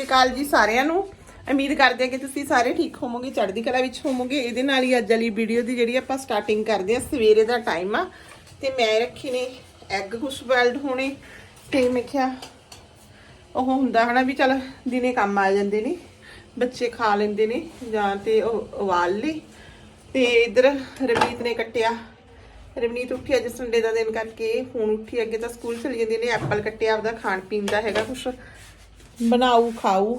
ਸਤਿ ਸ਼੍ਰੀ ਅਕਾਲ ਜੀ ਸਾਰਿਆਂ ਨੂੰ। ਉਮੀਦ ਕਰਦੇ ਹਾਂ ਕਿ ਤੁਸੀਂ ਸਾਰੇ ਠੀਕ ਹੋਵੋਗੇ, ਚੜ੍ਹਦੀ ਕਲਾ ਵਿੱਚ ਹੋਵੋਗੇ। ਇਹਦੇ ਨਾਲ ਹੀ ਅੱਜ ਵਾਲੀ ਵੀਡੀਓ ਦੀ ਜਿਹੜੀ ਆਪਾਂ ਸਟਾਰਟਿੰਗ ਕਰਦੇ ਹਾਂ, ਸਵੇਰੇ ਦਾ ਟਾਈਮ ਆ। ਤੇ ਮੈਂ ਰੱਖੇ ਨੇ ਐਗ ਕੁਛ ਬੈਲਡ ਹੋਣੇ। ਤੇ ਮੈਂ ਕਿਹਾ, ਉਹ ਹੁੰਦਾ ਹਨਾ ਵੀ ਚਲ ਦਿਨੇ ਕੰਮ ਆ ਜਾਂਦੇ ਨੇ, ਬੱਚੇ ਖਾ ਲੈਂਦੇ ਨੇ ਜਾਂ ਤੇ ਉਹ ਉਬਾਲ ਲਈ ਤੇ ਇਧਰ ਰਵਨੀਤ ਨੇ ਕੱਟਿਆ। ਰਵਨੀਤ ਉੱਠੀ ਅੱਜ ਸੰਡੇ ਦਾ ਦਿਨ ਕਰਕੇ ਹੁਣ ਉੱਠੀ, ਅੱਗੇ ਤਾਂ ਸਕੂਲ ਚਲੀ ਜਾਂਦੀ ਨੇ ਐਪਲ ਕੱਟਿਆ, ਆਪਦਾ ਖਾਣ ਪੀਣ ਦਾ ਹੈਗਾ ਕੁਛ। ਬਣਾਉ ਖਾਊ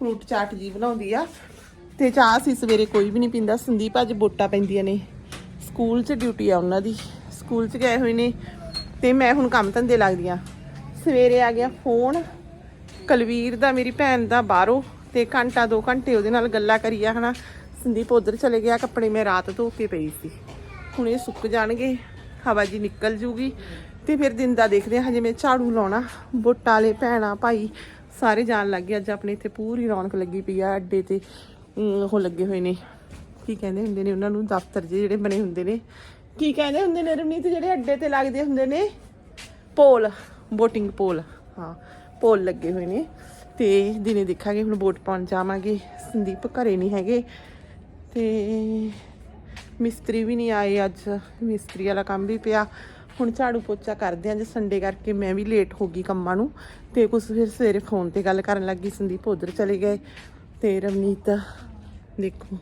ਫਰੂਟ ਚਾਟ ਜੀ ਬਣਾਉਂਦੀ ਆ। ਤੇ ਚਾਹ ਸੀ ਸਵੇਰੇ ਕੋਈ ਵੀ ਨਹੀਂ ਪੀਂਦਾ। ਸੰਦੀਪ ਅੱਜ ਵੋਟਾਂ ਪੈਂਦੀਆਂ ਨੇ। ਸਕੂਲ 'ਚ ਡਿਊਟੀ ਆ ਉਹਨਾਂ ਦੀ। ਸਕੂਲ 'ਚ ਗਏ ਹੋਏ ਨੇ। ਤੇ ਮੈਂ ਹੁਣ ਕੰਮ ਧੰਦੇ ਲੱਗਦੀ ਆ। ਸਵੇਰੇ ਆ ਗਿਆ ਫੋਨ। ਕਲਵੀਰ ਦਾ, ਮੇਰੀ ਭੈਣ ਦਾ ਬਾਹਰੋਂ। ਤੇ ਘੰਟਾ 2 ਘੰਟੇ ਉਹਦੇ ਨਾਲ ਗੱਲਾਂ ਕਰੀਆ ਹਨਾ। ਸੰਦੀਪ ਉਧਰ ਚਲੇ ਗਿਆ। ਕੱਪੜੇ ਮੈਂ ਰਾਤ ਧੋ ਕੇ ਪਈ ਸੀ। ਹੁਣ ਇਹ ਸੁੱਕ ਜਾਣਗੇ। ਹਵਾ ਜੀ ਨਿਕਲ ਜੂਗੀ। ਤੇ ਫਿਰ ਦਿਨ ਦਾ ਦੇਖਦੇ ਹਾਂ ਹਜੇ ਮੈਂ ਝਾੜੂ ਲਾਉਣਾ। ਵੋਟਾਂ ਵਾਲੇ ਭੈਣਾਂ, ਭਾਈ ਸਾਰੇ ਜਾਣ ਲੱਗ ਗਏ, ਅੱਜ ਆਪਣੇ ਇੱਥੇ ਪੂਰੀ ਰੌਣਕ ਲੱਗੀ ਪਈ ਆ, ਅੱਡੇ ਤੇ ਉਹ ਲੱਗੇ ਹੋਏ ਨੇ। ਕੀ ਕਹਿੰਦੇ ਹੁੰਦੇ ਨੇ ਉਹਨਾਂ ਨੂੰ? ਦਫ਼ਤਰ ਜਿਹੇ ਜਿਹੜੇ ਬਣੇ ਹੁੰਦੇ ਨੇ। ਕੀ ਕਹਿੰਦੇ ਹੁੰਦੇ ਨੇ ਰਮਨੀਤ ਜਿਹੜੇ ਅੱਡੇ ਤੇ ਲੱਗਦੇ ਹੁੰਦੇ ਨੇ? ਪੋਲ VOTING ਪੋਲ। ਹਾਂ, ਪੋਲ ਲੱਗੇ ਹੋਏ ਨੇ। ਤੇ ਦਿਨੇ ਦੇਖਾਂਗੇ, ਹੁਣ ਵੋਟ ਪਾਉਣ ਜਾਵਾਂਗੇ। ਸੰਦੀਪ ਘਰੇ ਨਹੀਂ ਹੈਗੇ। ਤੇ ਮਿਸਤਰੀ ਵੀ ਨਹੀਂ ਆਏ ਅੱਜ। ਮਿਸਤਰੀ ਵਾਲਾ ਕੰਮ ਵੀ ਪਿਆ। ਹੁਣ ਝਾੜੂ ਪੋਚਾ ਕਰਦੇ ਆਂ, ਜੇ ਸੰਡੇ ਕਰਕੇ ਮੈਂ ਵੀ ਲੇਟ ਹੋ ਗਈ ਕੰਮਾਂ ਨੂੰ। ਤੇ ਕੁਛ ਫਿਰ ਸਵੇਰੇ ਫੋਨ ਤੇ ਗੱਲ ਕਰਨ ਲੱਗੀ, ਸੰਦੀਪ ਉਧਰ ਚਲੇ ਗਏ। ਤੇ ਰਵਨੀਤ ਦੇਖੋ,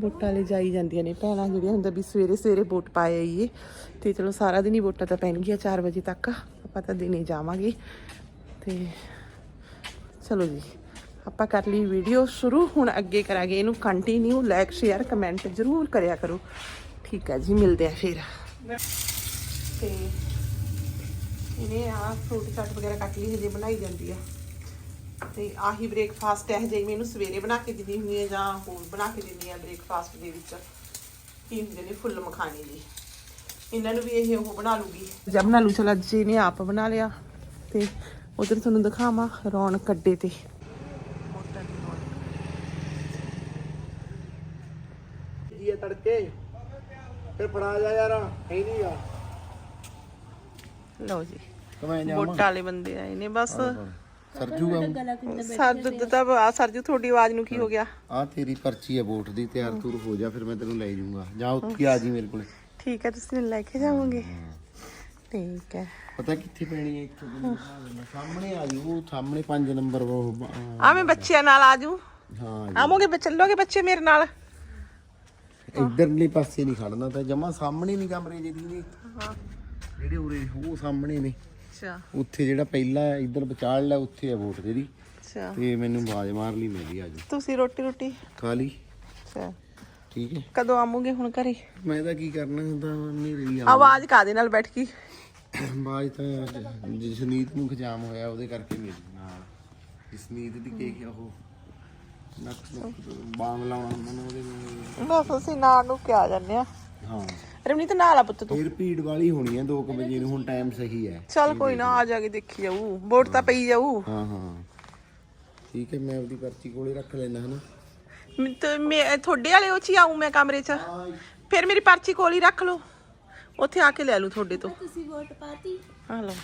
ਵੋਟਾਂ ਲੈ ਜਾਈ ਜਾਂਦੀਆਂ ਨੇ ਭੈਣਾਂ ਜਿਹੜੀਆਂ ਹੁੰਦਾ ਵੀ ਸਵੇਰੇ ਸਵੇਰੇ ਵੋਟ ਪਾਏ ਆਈਏ। ਤੇ ਚਲੋ ਸਾਰਾ ਦਿਨ ਹੀ ਵੋਟਾਂ ਤਾਂ ਪੈਣਗੀਆਂ 4 ਵਜੇ ਤੱਕ, ਆਪਾਂ ਤਾਂ ਦਿਨੇ ਜਾਵਾਂਗੇ। ਤੇ ਚਲੋ ਜੀ, ਆਪਾਂ ਕਰ ਲਈ ਵੀਡੀਓ ਸ਼ੁਰੂ। ਹੁਣ ਅੱਗੇ ਕਰਾਂਗੇ ਇਹਨੂੰ ਕੰਟੀਨਿਊ ਲਾਈਕ ਸ਼ੇਅਰ ਕਮੈਂਟ ਜ਼ਰੂਰ ਕਰਿਆ ਕਰੋ। ਠੀਕ ਹੈ ਜੀ, ਮਿਲਦੇ ਆ ਫਿਰ। ਤੇ ਇਹਨੇ ਆ ਫਰੂਟ ਚਾਟ ਵਗੈਰਾ ਕੱਟ ਲਈ ਹਜੇ ਬਣਾਈ ਜਾਂਦੀ ਆ। ਤੇ ਆਹੀ ਬ੍ਰੇਕਫਾਸਟ ਹੈ ਜੇ ਮੈਨੂੰ ਸਵੇਰੇ ਬਣਾ ਕੇ ਦਿੰਦੀ ਹੁੰਦੀ ਹੈ ਜਾਂ ਹੋਰ ਬਣਾ ਕੇ ਦਿੰਦੀ ਆ ਬ੍ਰੇਕਫਾਸਟ ਦੇ ਵਿੱਚ। ਕੀ ਹੁੰਦੇ ਨੇ ਫੁੱਲ ਮਖਾਣੇ ਜੀ ਇਹਨਾਂ ਨੂੰ ਵੀ ਇਹ ਉਹ ਬਣਾ ਲੂਗੀ। ਜਦ ਬਣਾ ਲੂ ਚਲ ਅੱਜ ਇਹਨੇ ਆਪ ਬਣਾ ਲਿਆ। ਤੇ ਉਧਰ ਤੁਹਾਨੂੰ ਦਿਖਾਵਾਂ ਰੌਣਕ ਕੱਡੇ ਤੇ। ਜੀ ਇਹ ਤੜਕੇ? ਫਿਰ ਫੜਾ ਜਾ ਯਾਰ ਹੈ ਨਹੀਂ ਆ। ਲਓ ਜੀ ਕਮੈਂ ਵੋਟਾਂ ਵਾਲੇ ਬੰਦੇ ਆਏ ਨੇ ਬਸ। ਸਰਜੂਗਾ ਸਰ ਦੁੱਧ ਤਾਂ ਆ ਸਰਜੂ ਤੁਹਾਡੀ ਆਵਾਜ਼ ਨੂੰ ਕੀ ਹੋ ਗਿਆ? ਆ ਤੇਰੀ ਪਰਚੀ ਹੈ ਵੋਟ ਦੀ ਤਿਆਰ ਤੂਰ ਹੋ ਜਾ ਫਿਰ ਮੈਂ ਤੈਨੂੰ ਲੈ ਜਾਊਂਗਾ। ਜਾਂ ਉੱਥੇ ਆ ਜੀ ਮੇਰੇ ਕੋਲੇ। ਠੀਕ ਹੈ ਤੁਸੀਂ ਲੈ ਕੇ ਜਾਓਗੇ। ਠੀਕ ਹੈ। ਪਤਾ ਕਿੱਥੇ ਪੈਣੀ ਹੈ ਇੱਥੋਂ ਦਿੰਦਾ। ਸਾਹਮਣੇ ਆ ਜੀ ਉਹ ਸਾਹਮਣੇ 5 ਨੰਬਰ ਉਹ ਆ ਮੈਂ ਬੱਚਿਆਂ ਨਾਲ ਆਜੂ ਹਾਂ ਆਵੋਗੇ ਬੱਚੇ ਚੱਲੋਗੇ ਬੱਚੇ ਮੇਰੇ ਨਾਲ? ਇਧਰਲੇ ਪਾਸੇ ਨਹੀਂ ਖੜਨਾ ਤਾਂ ਜਮਾ ਸਾਹਮਣੇ ਨਹੀਂ ਕਮਰੇ ਜਿਹਦੀ ਨੇ। ਜਿਹੜੇ ਉਰੇ ਉਹ ਸਾਹਮਣੇ ਨੇ। ਅੱਛਾ। ਉੱਥੇ ਜਿਹੜਾ ਪਹਿਲਾ ਇਧਰ ਵਿਚਾਲ ਲੈ ਉੱਥੇ ਹੈ ਵੋਟ ਤੇਰੀ ਅੱਛਾ। ਤੇ ਮੈਨੂੰ ਆਵਾਜ਼ ਮਾਰ ਲਈ ਮੈਂ ਵੀ ਆ ਜਾ ਤੁਸੀਂ ਰੋਟੀ ਰੋਟੀ? ਖਾ ਲਈ ਅੱਛਾ। ਠੀਕ ਹੈ। ਕਦੋਂ ਆਵੋਗੇ ਹੁਣ ਘਰੇ? ਮੈਂ ਤਾਂ ਕੀ ਕਰਨਾ ਹੁੰਦਾ ਨਹੀਂ ਰਹੀ ਆ। ਆਵਾਜ਼ ਕਾਦੇ ਨਾਲ ਬੈਠ ਗਈ? ਬਾਜ ਤਾਂ ਜਸਨੀਤ ਨੂੰ ਖਜਾਮ ਹੋਇਆ ਉਹਦੇ ਕਰਕੇ ਮੇਰੇ ਨਾਲ। ਜਸਨੀਤ ਦੀ ਕੇ ਕਿ ਉਹ ਬਾਮ ਲਾਉਣਾ ਹੁੰਦਾ ਨਾ ਉਹਦੇ ਨਾਲ। ਬਸ ਅਸੀਂ ਨਾਲ ਨੂੰ ਕਿਆ ਜਾਂਦੇ ਆ। ਹਾਂ। ਰਮਨੀਤ ਨਾਲ ਆ ਪੁੱਤ ਤੂੰ। ਫਿਰ ਭੀੜ ਵਾਲੀ ਹੋਣੀ ਹੈ 2 ਵਜੇ ਨੂੰ ਹੁਣ ਟਾਈਮ ਸਹੀ ਹੈ ਚੱਲ ਕੋਈ ਨਾ ਆ ਜਾ ਕੇ ਦੇਖੀ ਜਾਊ। ਵੋਟ ਤਾਂ ਪਈ ਜਾਊ। ਹਾਂ ਹਾਂ। ਠੀਕ ਹੈ ਮੈਂ ਆਪਦੀ ਪਰਚੀ ਕੋਲੇ ਰੱਖ ਲੈਣਾ ਹਨਾ। ਮੈਂ ਤੇ ਮੈਂ ਤੁਹਾਡੇ ਵਾਲੇ ਉਹ ਚ ਹੀ ਆਊਂ ਮੈਂ ਕਮਰੇ ਚ। ਫਿਰ ਮੇਰੀ ਪਰਚੀ ਕੋਲ ਹੀ ਰੱਖ ਲਓ। ਉੱਥੇ ਆ ਕੇ ਲੈ ਲੂ ਤੁਹਾਡੇ ਤੋਂ। ਤੁਸੀਂ ਵੋਟ ਪਾਤੀ। ਆ ਲਓ।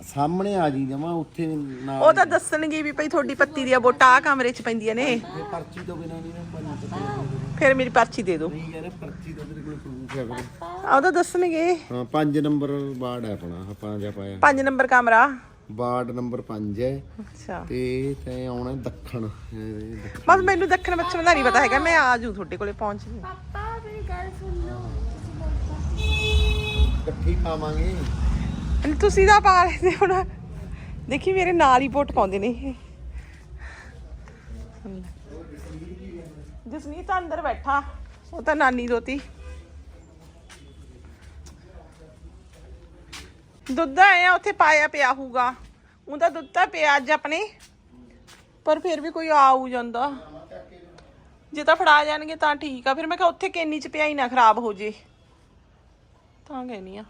ਸਾਹਮਣੇ ਆ ਜੀ ਜਮਾ ਉੱਥੇ ਨਾਲ ਉਹ ਤਾਂ ਦੱਸਣਗੇ ਵੀ ਭਈ ਤੁਹਾਡੀ ਪੱਤੀ ਦੀਆਂ ਵੋਟਾਂ ਆ ਕਮਰੇ ਚ ਪੈਂਦੀਆਂ ਨੇ। ਇਹ ਪਰਚੀ ਤੋਂ ਬਿਨਾਂ ਨਹੀਂ ਨਾ ਪੰਜ ਪਤਾ ਫਿਰ ਮੇਰੀ ਪਰਚੀ ਦੇ ਦਿਓ। ਨਹੀਂ ਯਾਰ ਪਰਚੀ ਤਾਂ ਤੇਰੇ ਕੋਲ ਪ੍ਰੂਫ ਹੈ ਫਿਰ। ਆ ਉਹ ਤਾਂ ਦੱਸਣਗੇ। ਹਾਂ 5 ਨੰਬਰ ਵਾਰਡ ਹੈ ਆਪਣਾ ਆਪਾਂ ਜਾ ਪਾਇਆ। 5 ਨੰਬਰ ਕਮਰਾ। ਵਾਰਡ ਨੰਬਰ 5 ਹੈ। ਅੱਛਾ। ਤੇ ਤੈਂ ਆਉਣਾ ਦੱਖਣ। ਇਹ ਦੱਖਣ। ਬਸ ਮੈਨੂੰ ਦੱਖਣ ਪੱਛਮ ਦਾ ਨਹੀਂ ਪਤਾ ਹੈਗਾ ਮੈਂ ਆ ਜੂ ਤੁਹਾਡੇ ਕੋਲੇ ਪਹੁੰਚ ਜੂ। ਪਾਪਾ ਮੇਰੀ ਗੱਲ ਸੁਣ। ਲਓ ਤੁਸੀਂ ਇਕੱਠੀ ਪਾਵਾਂਗੇ। ਤੁਸੀਂ ਤਾਂ ਪਾ ਲੈਂਦੇ ਹੁਣ। ਦੇਖੀ ਮੇਰੇ ਨਾਲ ਹੀ ਵੋਟ ਪਾਉਂਦੇ ਨੇ ਇਹ। ਜਸਨੀਤ ਤਾਂ ਅੰਦਰ ਬੈਠਾ। ਉਹ ਤਾਂ ਨਾਨੀ ਦੋਤੀ। ਦੁੱਧ ਆਇਆ ਉੱਥੇ ਪਾਇਆ ਪਿਆ ਹੋਊਗਾ। ਉਹਦਾ ਦੁੱਧ ਤਾਂ ਪਿਆ ਅੱਜ ਆਪਣੇ। ਪਰ ਫਿਰ ਵੀ ਕੋਈ ਆਉ ਜਾਂਦਾ। ਜੇ ਤਾਂ ਫੜਾ ਜਾਣਗੇ ਤਾਂ ਠੀਕ ਆ। ਫਿਰ ਮੈਂ ਕਿਹਾ ਉੱਥੇ ਕੇਨੀ ਚ ਪਿਆ ਹੀ ਨਾ ਖਰਾਬ ਹੋ ਜੇ। ਤਾਂ ਕਹਿਨੀ ਆ।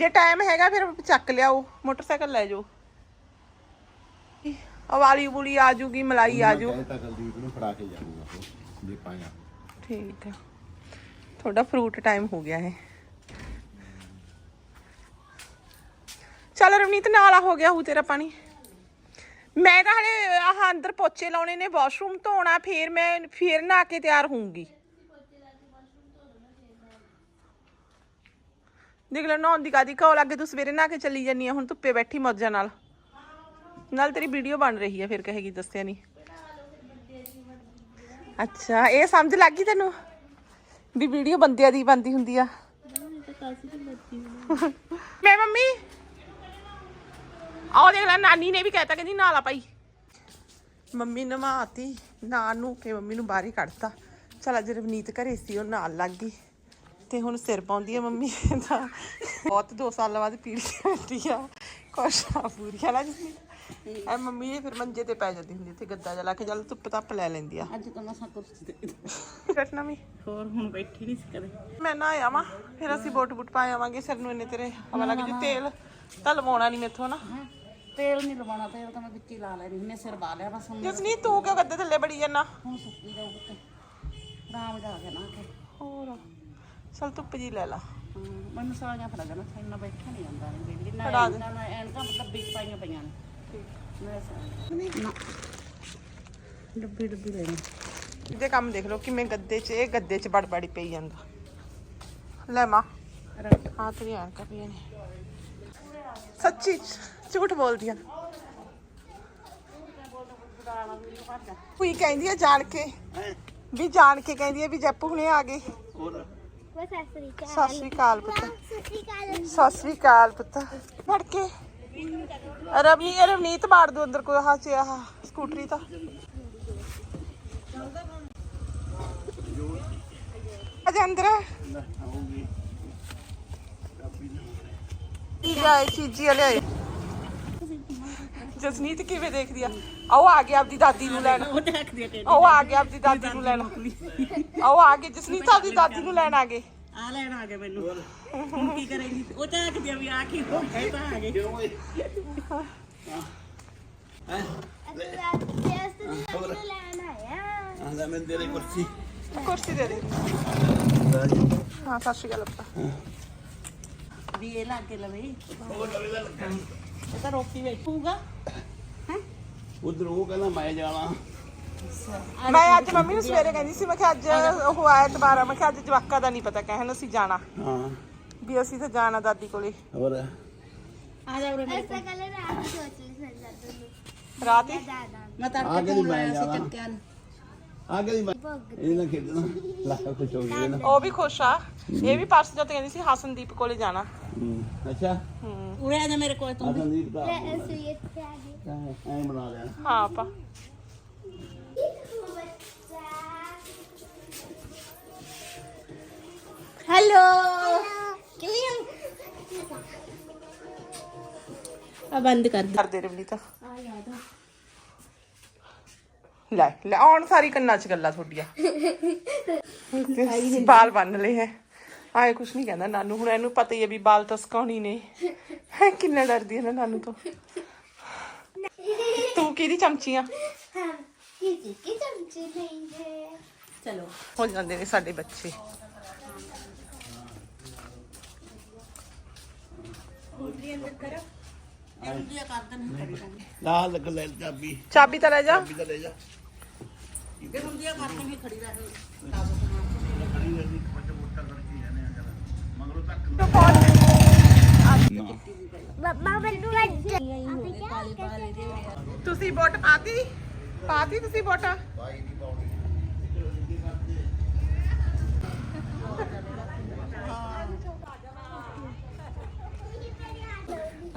ਜੇ ਟਾਈਮ ਹੈਗਾ ਫਿਰ ਚੱਕ ਲਿਆਓ ਮੋਟਰਸਾਈਕਲ ਲੈ ਜਾਓ ਅਵਾਲੀ ਬੁਲੀ ਆ ਜੂਗੀ ਮਲਾਈ ਆ ਜੂ ਕਹਿ ਤਾਂ ਕੁਲਦੀਪ ਨੂੰ ਫੜਾ ਕੇ ਜਾਊਗਾ ਉਹ ਜੇ ਪਾਇਆ ਠੀਕ ਆ ਤੁਹਾਡਾ ਫਰੂਟ ਟਾਈਮ ਹੋ ਗਿਆ ਹੈ ਚੱਲ ਰਵਨੀਤ ਨਾਲ ਆ ਹੋ ਗਿਆ ਹੂ ਤੇਰਾ ਪਾਣੀ ਮੈਂ ਤਾਂ ਹਲੇ ਆਹ ਅੰਦਰ ਪੋਚੇ ਲਾਉਣੇ ਨੇ ਵਾਸ਼ਰੂਮ ਧੋਣਾ ਫੇਰ ਮੈਂ ਫੇਰ ਨਹਾ ਕੇ ਤਿਆਰ ਹੋਊਂਗੀ ਦੇਖ ਲੈ, ਨਹਾਉਣ ਦੀ ਕਾਦੀ ਕਹੋ ਲੱਗੇ ਤੂੰ ਸਵੇਰੇ ਨਹਾ ਕੇ ਚੱਲੀ ਜਾਨੀ ਆ, ਹੁਣ ਧੁੱਪੇ ਬੈਠੀ ਮੌਜਾਂ ਨਾਲ। ਨਾਲ ਤੇਰੀ ਵੀਡੀਓ ਬਣ ਰਹੀ ਹੈ ਫਿਰ ਕਹੇਗੀ, ਦੱਸਿਆ ਨਹੀਂ ਅੱਛਾ, ਇਹ ਸਮਝ ਲੱਗ ਗਈ ਤੈਨੂੰ? ਵੀ ਵੀਡੀਓ ਬੰਦਿਆਂ ਦੀ ਬੰਦੀ ਹੁੰਦੀ ਆ। ਮੈਂ ਮੰਮੀ? ਆਹ ਦੇਖ ਲੈ, ਨਾਨੀ ਨੇ ਵੀ ਕਹਿਤਾ, ਕਹਿੰਦੀ ਨਾਲਾ ਪਾਈ ਮੰਮੀ ਨਵਾਤੀ ਨਾ ਨੂੰ ਕੇ ਮੰਮੀ ਨੂੰ ਬਾਹਰ ਹੀ ਕੱਢਤਾ। ਚਲ ਅੱਜ ਰਵਨੀਤ ਘਰੇ ਸੀ, ਉਹ ਨਾਲ ਲੱਗ ਗਈ। ਤੇ ਹੁਣ ਸਿਰ ਪਾਉਂਦੀ ਆ ਮੰਮੀ ਦਾ। ਬਹੁਤ 2 ਸਾਲਾਂ ਬਾਅਦ ਪੀੜੀ ਹੁੰਦੀ ਆ। ਕੋਸ਼ਾ ਪੂਰੀਆਂ ਲੱਗ ਜੀ ਐ ਮੰਮੀ ਇਹ ਫਿਰ ਮੰਜੇ ਤੇ ਪੈ ਜਾਂਦੀ ਹੁੰਦੀ ਤੇ ਗੱਦਾ ਜਿਹਾ ਲਾ ਕੇ ਚੱਲ ਧੁੱਪ ਧੱਪ ਲੈ ਲੈਂਦੀ ਆ। ਅੱਜ ਤਾਂ ਮਸਾਂ ਕੁਰਸੀ ਤੇ ਕੱਟਣਾ ਵੀ ਹੋਰ ਹੁਣ ਬੈਠੀ ਨਹੀਂ ਸੀ ਕਦੇ। ਮੈਂ ਨਾ ਆਵਾਂ ਫਿਰ ਅਸੀਂ ਬੋਟ ਬੁੱਟ ਪਾ ਆਵਾਂਗੇ ਸਿਰ ਨੂੰ ਇੰਨੇ ਤੇਰੇ ਹਵਾ ਲੱਗ ਜੀ ਤੇਲ। ਤਾਂ ਲਵਾਉਣਾ ਨਹੀਂ ਮੇਥੋਂ ਨਾ। ਤੇਲ ਨਹੀਂ ਲਵਾਉਣਾ ਤੇਲ ਤਾਂ ਮੈਂ ਵਿੱਚ ਹੀ ਲਾ ਲੈਣੀ ਮੈਂ ਸਿਰ ਬਾ ਲਿਆ ਬਸ ਹੁਣ। ਜਸਨੀ ਤੂੰ ਕਿਉਂ ਗੱਦੇ ਥੱਲੇ ਬੜੀ ਜਾਂਦਾ ਹੁਣ ਸੁੱਕੀ ਜਾਊ ਤੇ। ਰਾਮ ਜਾ ਕੇ ਨਾ ਕੇ। ਹੋਰ? ਚਲ ਧੁੱਪ ਜੀ ਲੈ ਲਾ। ਮੈਨੂੰ ਸਾਰੀਆਂ ਫੜਾ ਦੇਣਾ ਇੰਨਾ ਬੈਠਾ ਨਹੀਂ ਜਾਂਦਾ ਨਹੀਂ ਬੇਬੀ ਨਾ ਫੜਾ ਦੇ। ਇਹਨਾਂ ਨਾ ਐਨਕਾਂ ਮਤਲਬ ਵਿੱਚ ਪਾਈਆਂ ਪਈਆਂ ਨੇ। ਮੇਰੇ ਸਾਹ ਨਾ ਡੱਬੀ ਡੱਬੀ ਲੈਣੀ ਇਹਦੇ ਕੰਮ ਦੇਖ ਲਓ ਕਿਵੇਂ ਗੱਦੇ 'ਚ ਇਹ ਗੱਦੇ 'ਚ ਬੜਬੜੀ ਪਈ ਜਾਂਦਾ। ਲੈ ਮਾਂ। ਰੱਖ। ਹਾਂ ਤੇਰੀ ਐਨਕਾਂ ਪਈਆਂ ਨੇ। ਸੱਚੀ ਝੂਠ ਬੋਲਦੀ ਆ ਕੋਈ ਕਹਿੰਦੀ ਆ ਜਾਣ ਕੇ। ਵੀ ਜਾਣ ਕੇ ਕਹਿੰਦੀ ਆ ਵੀ ਜੱਪੂ ਹੁਣੇ ਆ ਗਏ। ਸਤਿ ਸ਼੍ਰੀ ਅਕਾਲ। ਪੁੱਤ। ਸਸਰੀ ਕਾਲ ਸਤਿ ਸ਼੍ਰੀ ਅਕਾਲ ਪੁੱਤ। ਫੜ ਕੇ। ਰਵੀ ਰਵਨੀਤ ਮਾਰ ਦੋ ਅੰਦਰ ਕੋਈ ਆਹ ਚ ਆਹ ਸਕੂਟਰੀ ਤਾਂ। ਅਜੇ ਅੰਦਰ। ਕੀ ਜਾਏ ਚੀਜ਼ੀ ਵਾਲੇ ਆਏ ਜਸਨੀਤ ਕਿਵੇਂ ਦੇਖਦੀ ਆ? ਆਓ ਆ ਗਿਆ ਆਪਦੀ ਦਾਦੀ ਨੂੰ ਲੈਣ। ਉਹ ਦੇਖਦੀ ਕੇ ਆਓ ਆ ਗਿਆ ਆਪਦੀ ਦਾਦੀ ਨੂੰ ਲੈਣ। ਆਓ ਆ ਗਏ ਜਸਨੀਤ ਆਪਦੀ ਦਾਦੀ ਨੂੰ ਲੈਣ ਆ ਗਏ। ਆ ਲੈਣ ਆ ਗਏ ਮੈਨੂੰ। ਹੁਣ ਕੀ ਕਰੇਗੀ ਉਹ ਦੇਖਦੀ ਆ ਵੀ ਆ ਕੀ ਹੋ ਗਿਆ ਇਹ ਤਾਂ ਆ ਗਏ। ਅਸੀਂ ਰਾਤ ਦੇ ਅਸਤ ਦੀ ਨੂੰ ਲੈਣ ਆਇਆ ਆਂਦਾ ਮੈਂ ਤੇਰੇ ਕੁਰਸੀ। ਕੁਰਸੀ ਦੇ ਦੇ। ਹਾਂ ਸਤਿ ਸ਼੍ਰੀ ਅਕਾਲ ਪੁੱਤ। ਵੀ ਇਹ ਲਾ ਕੇ ਲਵੇ। ਇਹ ਤਾਂ ਰੋਟੀ ਵੇਚੂਗਾ ਹੈ? ਉਧਰ ਉਹ ਕਹਿੰਦਾ ਮੈਂ ਜਾਣਾ। ਮੈਂ ਅੱਜ ਮੰਮੀ ਨੂੰ ਸਵੇਰੇ ਕਹਿੰਦੀ ਸੀ ਮੈਂ ਕਿਹਾ ਅੱਜ ਉਹ ਆਇਆ ਦੁਬਾਰਾ ਮੈਂ ਕਿਹਾ ਅੱਜ ਜਵਾਕਾ ਦਾ ਨਹੀਂ ਪਤਾ ਕਹਿਣ ਅਸੀਂ ਜਾਣਾ। ਹਾਂ। ਵੀ ਅਸੀਂ ਤਾਂ ਜਾਣਾ ਦਾਦੀ ਕੋਲੇ। ਹੋਰ? ਆ ਜਾ ਉਰੇ ਮੇਰੇ ਐਸਾ ਕਲਰ ਰਾਤ ਸੋਚ ਲਈ ਜਾਂਦਾ ਨੂੰ। ਰਾਤ ਹੀ? ਦਾਦਾ ਮੈਂ ਤਾਂ ਆ ਕੇ ਨਹੀਂ ਮੈਂ ਜਾਣਾ। ਚੱਕਿਆ ਨੀ। ਆ ਮੈਂ ਇਹ ਨਾ ਖੇਡਣਾ। ਲਾ ਕੁਛ ਹੋ ਗਿਆ ਨਾ। ਉਹ ਵੀ ਖੁਸ਼ ਆ। ਇਹ ਵੀ ਪਰਸ ਜਦ ਕਹਿੰਦੀ ਸੀ ਹਸਨਦੀਪ ਕੋਲੇ ਜਾਣਾ। ਹੂੰ, ਅੱਛਾ। ਹੂੰ। ਉਰੇ ਆ ਜਾ ਮੇਰੇ ਕੋਲ ਤੂੰ ਆ ਸੰਦੀਪ ਦਾ ਅਸੀਂ ਇੱਥੇ ਆ ਗਏ ਐ ਬਣਾ ਲਿਆ ਹਾਂ ਆਪਾ ਹੈਲੋ ਕਿਵੇਂ ਆ ਬੰਦ ਕਰ ਕਰ ਦੇ ਰਵਲੀ ਤਾਂ ਲੈ ਲੈ ਆਉਣ ਸਾਰੀ ਕੰਨਾਂ 'ਚ ਗੱਲਾਂ ਤੁਹਾਡੀਆਂ ਬਾਲ ਬੰਨ ਲਏ ਹੈ ਆਏ ਕੁਛ ਨਹੀਂ ਕਹਿੰਦਾ ਨਾਨੂ ਹੁਣ ਇਹਨੂੰ ਪਤਾ ਹੀ ਹੈ ਵੀ ਬਾਲ ਤਾਂ ਸੁਕਾਉਣੀ ਨੇ। ਹੈ ਕਿੰਨਾ ਡਰਦੀ ਹੈ ਨਾ ਨਾਨੂ ਤੋਂ। ਤੂੰ ਕਿਹਦੀ ਚਮਚੀ ਆ? ਚਲੋ। ਹੋ ਜਾਂਦੇ ਨੇ ਸਾਡੇ ਬੱਚੇ। ਲਾ ਲੱਗ ਲੈ ਚਾਬੀ। ਚਾਬੀ ਤਾਂ ਲੈ ਜਾ। ਚਾਬੀ ਤਾਂ ਲੈ ਜਾ ਜੇ ਹੁੰਦੀ ਆ ਕਰ ਦੇਣੀ ਖੜੀ ਰਹੇ ਬੱਬਾ ਮੈਨੂੰ ਵੱਜ ਆਪੇ ਕੀ ਤੁਸੀਂ ਵੋਟ ਪਾਤੀ ਪਾਤੀ ਤੁਸੀਂ ਵੋਟ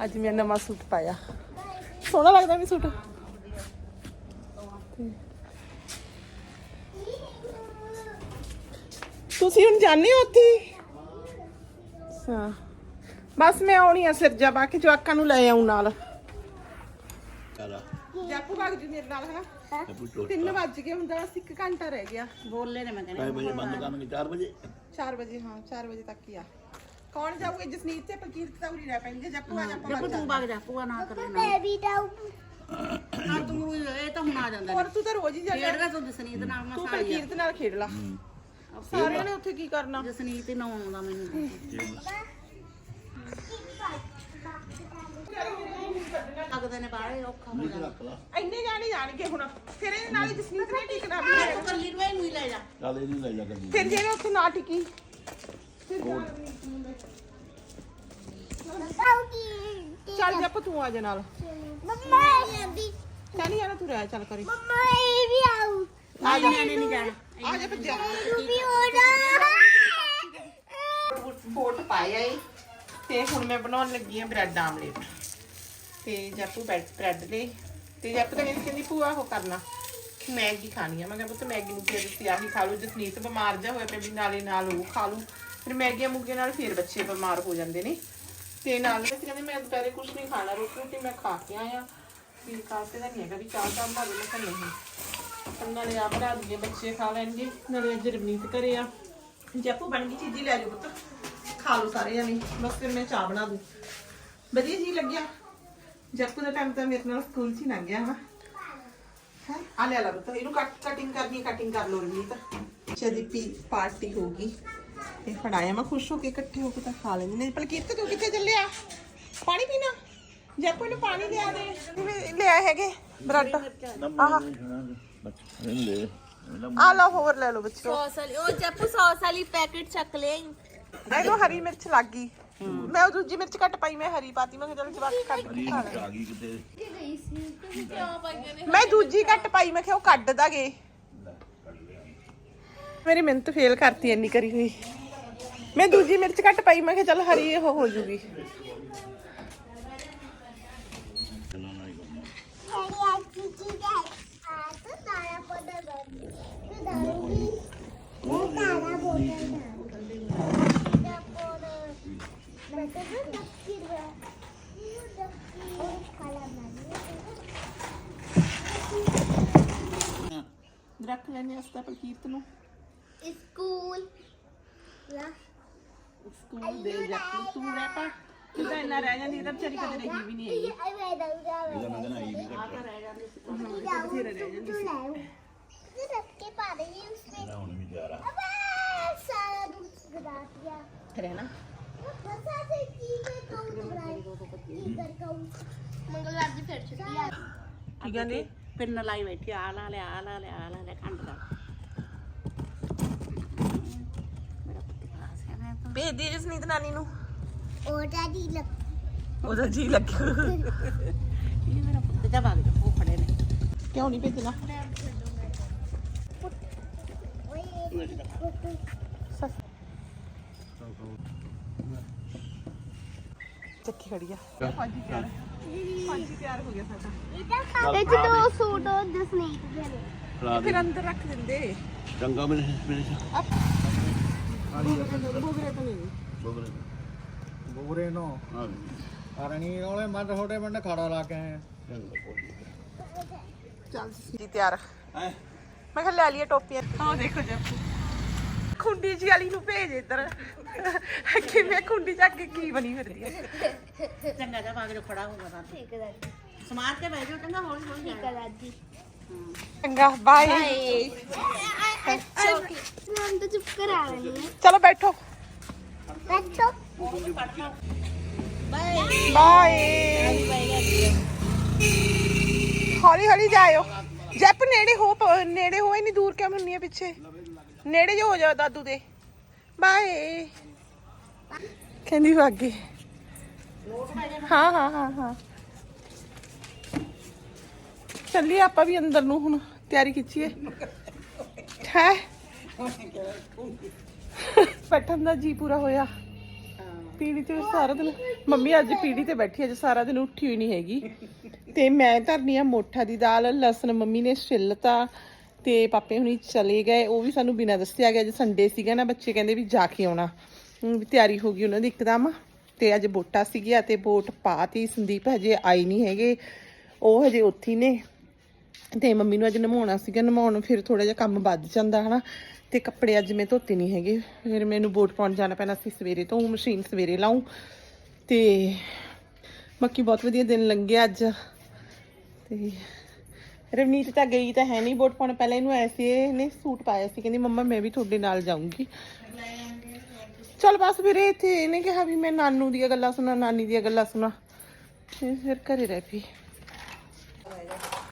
ਅੱਜ ਮੈਂ ਨਵਾਂ ਸੂਟ ਪਾਇਆ ਸੋਹਣਾ ਲੱਗਦਾ ਵੀ ਸੂਟ ਤੁਸੀਂ ਹੁਣ ਜਾਣੇ ਹੋ ਉੱਥੇ ਅੱਛਾ ਬਸ ਮੈਂ ਆਉਣੀ ਆ ਸਿਰਜਾ ਪਾ ਕੇ ਜਵਾਕਾਂ ਨੂੰ ਲੈ ਆਉਂ ਨਾਲ। ਜਾਪੂ ਭਾਗ ਜੀ ਮੇਰੇ ਨਾਲ ਹਨਾ? ਚਾਬੀ ਟੋਟ 3 ਵੱਜ ਗਏ ਹੁੰਦਾ ਬਸ 1 ਘੰਟਾ ਰਹਿ ਗਿਆ। ਬੋਲੇ ਨੇ ਮੈਂ ਕਹਿੰਦਾ ਕਾਇ ਵਜੇ ਬੰਦ ਕਰਨਗੇ 4 ਵਜੇ? 4 ਵਜੇ ਹਾਂ 4 ਵਜੇ ਤੱਕ ਹੀ ਆ। ਕੌਣ ਜਾਊਗਾ? ਜਸਨੀਤ ਤੇ ਪਕੀਰਤ ਤਾਂ ਉਰੀ ਰਹਿ ਪੈਣਗੇ। ਜਾਪੂ ਆ ਜਾਪੂ ਜੱਪੂ ਤੂੰ ਵਗ ਜਾ ਪੂਆ ਨਾ ਕਰ ਲੈਣਾ ਬੇਬੀ ਦਾ ਹਾਂ ਤੂੰ ਇਹ ਤਾਂ ਹੁਣ ਆ ਜਾਂਦਾ। ਹੋਰ ਤੂੰ ਤਾਂ ਰੋਜ਼ ਹੀ ਜਾ ਖੇਡਦਾ ਤੂੰ ਜਸਨੀਤ ਨਾਲ ਮੈਂ ਤੂੰ ਸਾਰੀ ਪਕੀਰਤ ਨਾਲ ਖੇਡ ਲਾ। ਸਾਰਿਆਂ ਨੇ ਉੱਥੇ ਕੀ ਕਰਨਾ? ਜਸਨੀਤ ਹੀ ਨਾ ਆਉਂਦਾ ਮੈਨੂੰ। ਲੱਗਦੇ ਨੇ ਬਾਹਲੇ ਔਖਾ ਹੋ ਜਾਂਦਾ। ਰੱਖ ਲਾ। ਇੰਨੇ ਜਾਣੇ ਜਾਣਗੇ ਹੁਣ। ਫਿਰ ਇਹਦੇ ਨਾਲ ਹੀ ਜਸਨੀਤ ਨੇ ਟਿਕਣਾ ਵੀ ਹੈ ਕੱਲੀ ਨੂੰ ਇਹਨੂੰ ਹੀ ਲੈ ਜਾ। ਚੱਲ ਇਹਨੂੰ ਲੈ ਜਾ ਗੱਡੀ ਫਿਰ ਜਿਹੜੇ ਉੱਥੇ ਨਾ ਟਿਕੀ। ਚੱਲ ਜਾ ਤੂੰ ਆ ਜਾ ਨਾਲ। ਮੰਮਾ ਆਂਦੀ ਚੱਲ ਨਹੀਂ ਜਾਣਾ ਤੂੰ ਰਹਿ ਚੱਲ ਕਰੀ। ਮੰਮਾ ਇਹ ਵੀ ਆਉ ਆ ਜਾ। ਨਹੀਂ ਜਾਣਾ। ਆ ਜਾ ਭੱਜਿਆ ਤੂੰ ਵੀ ਹੋਣਾ ਬੋਟ ਪਾਇਆ ਏ ਤੇ ਹੁਣ ਮੈਂ ਬਣਾਉਣ ਲੱਗੀ ਆ ਬ੍ਰੈਡ ਆਮਲੇਟ। ਤੇ ਜੱਪੂ ਬ੍ਰੈਡ ਬ੍ਰੈਡ ਦੇ ਤੇ ਜੱਪੂ ਤਾਂ ਕਹਿੰਦੀ ਕਹਿੰਦੀ ਭੂਆ ਉਹ ਕਰਨਾ। ਮੈਗੀ ਖਾਣੀ ਆ। ਮੈਂ ਕਿਹਾ ਪੁੱਤ ਮੈਗੀ ਨੂੰ ਫਿਰ ਤੁਸੀਂ ਆਹੀ ਖਾ ਲਓ। ਜਸਨੀਤ ਬਿਮਾਰ ਜਾ ਹੋਇਆ ਪਿਆ ਵੀ ਨਾਲੇ ਨਾਲ ਉਹ ਖਾ ਲੂ ਫਿਰ ਮੈਗੀਆਂ ਮੁੱਗੇ ਨਾਲ ਫਿਰ ਬੱਚੇ ਬਿਮਾਰ ਹੋ ਜਾਂਦੇ ਨੇ। ਤੇ ਨਾਲ ਅਸੀਂ ਕਹਿੰਦੇ ਮੈਂ ਦੁਪਹਿਰੇ ਕੁਝ ਨਹੀਂ ਖਾਣਾ। ਰੋਟੀ ਰੋਟੀ ਮੈਂ ਖਾ ਕੇ ਆਇਆ। ਵੀ ਕਾਸੇ ਦਾ ਨਹੀਂ ਹੈਗਾ ਵੀ ਚਾਹ ਚਾਹ ਬਣਾ ਦੇ ਮੈਂ ਨਹੀਂ। ਨਾਲੇ ਆ ਬਣਾ ਦਈਏ ਬੱਚੇ ਖਾ ਲੈਣਗੇ, ਨਾਲੇ ਅੱਜ ਰਵਨੀਤ ਘਰੇ ਆ। ਜੱਪੂ ਬਣ ਗਈ ਚੀਜ਼ੀ ਲੈ ਜਾਓ ਪੁੱਤ, ਖਾ ਲਓ ਸਾਰੇ ਜਣੇ ਬਸ ਫਿਰ ਮੈਂ ਚਾਹ ਬਣਾ ਦੂੰ। ਵਧੀਆ ਜੀ ਲੱਗਿਆ? ਜੱਪੂ ਦਾ ਟਾਈਮ ਤਾਂ ਮੇਰੇ ਨਾਲ ਸਕੂਲ 'ਚ ਹੀ ਲੰਘ ਗਿਆ ਵਾ। ਹੈ? ਆ ਲੈ ਲਾ ਪੁੱਤ, ਇਹਨੂੰ ਕੱਟ ਕਟਿੰਗ ਕਰਨੀ ਕਟਿੰਗ ਕਰ ਲਓ ਰਵਨੀਤ। ਜਦੀ ਪੀ ਪਾਰਟੀ ਗਈ। ਇਹ ਫੜਾਇਆ ਮੈਂ, ਖੁਸ਼ ਹੋ ਕੇ ਇਕੱਠੇ ਹੋ ਕੇ ਤਾਂ ਖਾ ਲੈਂਦੇ। ਨੇ ਪਲਕੀਤ ਤੂੰ ਕਿੱਥੇ ਚੱਲਿਆ? ਪਾਣੀ ਪੀਣਾ? ਜੱਪੂ ਨੂੰ ਪਾਣੀ ਲਿਆ ਦੇ। ਕਿਵੇਂ ਲਿਆ ਹੈਗੇ ਬ੍ਰੈਡ। ਆਹ। ਇਹਨੂੰ ਲੈ ਆ ਲਓ ਹੋਰ ਲੈ ਲਓ ਬੱਚੋ। ਸੌਸ ਵਾਲੀ ਉਹ ਜੱਪੂ ਸੌਸ ਵਾਲੀ ਪੈਕੇਟ ਚੱਕ ਲੈ। ਇਹਨੂੰ ਹਰੀ ਮਿਰਚ ਲੱਗ ਗਈ। ਮੈਂ ਉਹ ਦੂਜੀ ਮਿਰਚ ਘੱਟ ਪਾਈ ਮੈਂ ਹਰੀ ਪਾਤੀ ਮੈਂ ਕਿਹਾ ਚੱਲ ਜਵਾਕ ਕੱਢ ਕੇ ਖਾ ਲੈ। ਆ ਗਈ ਕਿਤੇ। ਗਈ ਸੀ ਤੁਸੀਂ ਕਿਉਂ ਪਾਈਆਂ ਨੇ ਮੈਂ ਦੂਜੀ ਘੱਟ ਪਾਈ ਮੈਂ ਕਿਹਾ ਉਹ ਕੱਢ ਦਾਗੇ ਮੇਰੀ ਮਿਹਨਤ ਫੇਲ ਕਰਤੀ ਇੰਨੀ ਕਰੀ ਹੋਈ। ਮੈਂ ਦੂਜੀ ਮਿਰਚ ਘੱਟ ਪਾਈ ਮੈਂ ਕਿਹਾ ਚੱਲ ਹਰੀ ਉਹ ਹੋ ਜੂਗੀ ਮੇਰੀ ਅੱਜ ਚੀਜ਼ ਹੈ ਆ ਤਾਂ ਤਾਰਾ ਪੋਦਾ ਦੋ ਤੂੰ ਦਾਰੂਗੀ ਮੈਂ ਤਾਰਾ ਪੋਦਾ ਦਾ ਪੋਦਾ ਮੈਂ ਤਾਂ ਨੱਕੀ ਰ ਨੱਕੀ ਖਾਲਾ ਦੱਸਤਾ ਬਲਕੀਰਤ ਨੂੰ। ਸਕੂਲ ਲਾ। ਸਕੂਲ ਦੇ ਜਾਪੀ ਤੂੰ ਰਹਿ ਪਾ। ਤੂੰ ਤਾਂ ਇੰਨਾ ਰਹਿ ਜਾਂਦੀ ਇਹਦਾ ਵਿਚਾਰੀ ਕਦੇ ਰਹੀ ਵੀ ਨਹੀਂ ਹੈਗੀ। ਆਈ ਵੇ ਦਾ ਇਹਦਾ ਨਾ ਨਾ ਆਈ ਵੀ ਘੱਟ। ਆ ਰਹਿ ਜਾਂਦੀ ਸੀ। ਤੂੰ ਰਹਿ ਜਾਂਦੀ ਸੀ। ਤੂੰ ਰੱਖ ਕੇ ਪਾ ਦੇ ਜੀ ਉਸ ਤੇ। ਇਹਦਾ ਹੁਣ ਵੀ ਜਾ ਰਹਾ। ਅਬੇ ਸਾਰਾ ਦੁੱਧ ਗਰਾ ਦਿਆ ਰਹਿਣਾ। ਬਸਾ ਸੇ ਕੀ ਤੇ ਕੌਣ ਗਰਾਈ ਕੀ ਕਰ ਕੌਣ ਮੰਗਲਵਾਰ ਦੀ ਫਿਰ ਛੁੱਟੀ ਆ। ਕੀ ਕਹਿੰਦੇ? ਫਿਰ ਨਲਾਈ ਬੈਠੀ ਆ ਲਾ ਲੈ ਆ ਲਾ ਲੈ ਆ ਲਾ ਲੈ ਕੰਡ ਕਰ ਭੇਜਦੀ ਜਸਨੀਤ ਨਾਨੀ ਨੂੰ। ਉਹਦਾ ਜੀ ਲੱਗ ਉਹਦਾ ਜੀ ਲੱਗਿਆ ਇਹ ਮੇਰਾ ਪੁੱਤ ਜਾ ਬਾਗ ਉਹ ਖੜੇ ਨੇ। ਕਿਉਂ ਨਹੀਂ ਭੇਜਣਾ? ਚੱਕੀ ਖੜੀ ਆ। ਪੰਜ ਤਿਆਰ ਪੰਜ ਤਿਆਰ ਹੋ ਗਿਆ ਸਾਡਾ ਇਹ ਤਾਂ ਦੋ ਸੂਟ ਜਸਨੀਤ ਦੇ ਨੇ। ਫਿਰ ਅੰਦਰ ਰੱਖ ਦਿੰਦੇ। ਚੰਗਾ ਮੇਰੇ ਮੇਰੇ ਤਾਂ ਨੂੰ ਉਹਲੇ ਮੈਂ ਤਾਂ ਛੋਟੇ ਪਿੰਡ ਖਾੜਾ ਲਾ ਕੇ ਆਇਆ ਚੱਲ ਜੀ ਤਿਆਰ। ਹੈ ਮੈਂ ਕਿਹਾ ਲੈ ਲਈਏ ਟੋਪੀਆਂ। ਆਹ ਦੇਖੋ ਜੱਪੂ ਖੁੰਡੀ ਜੀ ਵਾਲੀ ਨੂੰ ਭੇਜ ਇੱਧਰ। ਕਿਵੇਂ ਖੁੰਡੀ ਚੱਕ ਕੇ ਕੀ ਬਣੀ ਫਿਰਦੀ ਹੈ ਚੰਗਾ ਜਾ ਬਾਗ ਖੜਾ ਹੋਗਾ ਤਾਂ ਠੀਕ ਹੈ ਦਾਦੀ ਸਮਾਰ ਕੇ ਬਹਿ ਜਾਓ ਚੰਗਾ ਹੌਲੀ ਹੌਲੀ ਠੀਕ ਹੈ ਦਾਦੀ। ਚੰਗਾ ਬਾਏ ਮੈਂ ਤਾਂ ਚੁੱਪ ਕਰਾ ਲੈਣੀ ਹੈ ਚਲੋ ਬੈਠੋ ਬੈਠੋ ਬਾਏ ਹੌਲੀ ਹੌਲੀ ਜਾਇਓ ਜੱਪ ਨੇੜੇ ਹੋ ਪ- ਨੇੜੇ ਹੋ ਇੰਨੀ ਦੂਰ ਕਿਉਂ ਹੁੰਨੀ ਹੈ ਪਿੱਛੇ ਨੇੜੇ ਜੋ ਹੋ ਜਾਓ ਦਾਦੂ ਦੇ ਬਾਏ ਕਹਿੰਦੀ ਵਾਗੇ ਹਾਂ ਹਾਂ ਹਾਂ ਹਾਂ ਚੱਲੀਏ ਆਪਾਂ ਵੀ ਅੰਦਰ ਨੂੰ ਹੁਣ, ਤਿਆਰੀ ਖਿੱਚੀਏ। ਹੈ? ਬੈਠਣ ਦਾ ਜੀ ਪੂਰਾ ਹੋਇਆ। ਪੀੜੀ ਤੇ ਸਾਰਾ ਦਿਨ, ਮੰਮੀ ਅੱਜ ਪੀੜੀ ਤੇ ਬੈਠੀ ਅੱਜ ਸਾਰਾ ਦਿਨ ਉੱਠੀ ਹੋਈ ਨਹੀਂ ਹੈਗੀ। ਤੇ ਮੈਂ ਧਰਨੀ ਆ ਮੋਠਾ ਦੀ ਦਾਲ, ਲਸਣ ਮੰਮੀ ਨੇ ਛਿੱਲਤਾ, ਤੇ ਪਾਪੇ ਹੁਣੀ ਚਲੇ ਗਏ। ਉਹ ਵੀ ਸਾਨੂੰ ਬਿਨਾਂ ਦੱਸਿਆ ਗਿਆ, ਅੱਜ ਸੰਡੇ ਸੀਗਾ ਨਾ, ਬੱਚੇ ਕਹਿੰਦੇ ਵੀ ਜਾ ਕੇ ਆਉਣਾ। ਹੁਣ ਵੀ ਤਿਆਰੀ ਹੋ ਗਈ ਉਹਨਾਂ ਦੀ ਇੱਕਦਮ। ਤੇ ਅੱਜ ਵੋਟਾਂ ਸੀਗੀਆਂ ਤੇ ਵੋਟ ਪਾਤੀ ਸੰਦੀਪ ਹਜੇ ਆਈ ਨਹੀਂ ਹੈਗੇ। ਉਹ ਹਜੇ ਉੱਥੇ ਨੇ। ਤੇ ਮੰਮੀ ਨੂੰ ਅੱਜ ਨਮਾਉਣਾ ਸੀਗਾ, ਨਮਾਉਣ ਫਿਰ ਥੋੜਾ ਜਿਹਾ ਕੰਮ ਵੱਧ ਜਾਂਦਾ, ਹਨਾ। ਤੇ ਕੱਪੜੇ ਅੱਜ ਮੈਂ ਧੋਤੇ ਨਹੀਂ ਹੈਗੇ। ਫਿਰ ਮੈਨੂੰ ਵੋਟ ਪਾਉਣ ਜਾਣਾ ਪੈਣਾ ਸੀ ਸਵੇਰੇ ਤੋਂ ਮਸ਼ੀਨ ਸਵੇਰੇ ਲਾਉਂ ਤੇ ਬਾਕੀ ਬਹੁਤ ਵਧੀਆ ਦਿਨ ਲੰਘਿਆ ਅੱਜ। ਤੇ ਰਵਨੀਤ ਤਾਂ ਗਈ ਤਾਂ ਹੈ ਨਹੀਂ ਵੋਟ ਪਾਉਣ, ਪਹਿਲਾਂ ਇਹਨੂੰ ਐਸੇ ਇਹਨੇ ਸੂਟ ਪਾਇਆ ਸੀ, ਕਹਿੰਦੀ ਮੰਮਾ ਮੈਂ ਵੀ ਤੁਹਾਡੇ ਨਾਲ ਜਾਊਂਗੀ। ਚਲ ਬਸ ਫਿਰ ਇੱਥੇ, ਇਹਨੇ ਕਿਹਾ ਵੀ ਮੈਂ ਨਾਨੂ ਦੀਆਂ ਗੱਲਾਂ ਸੁਣਾ, ਨਾਨੀ ਦੀਆਂ ਗੱਲਾਂ ਸੁਣਾ। ਫਿਰ ਘਰੇ ਰਹਿ ਪਈ।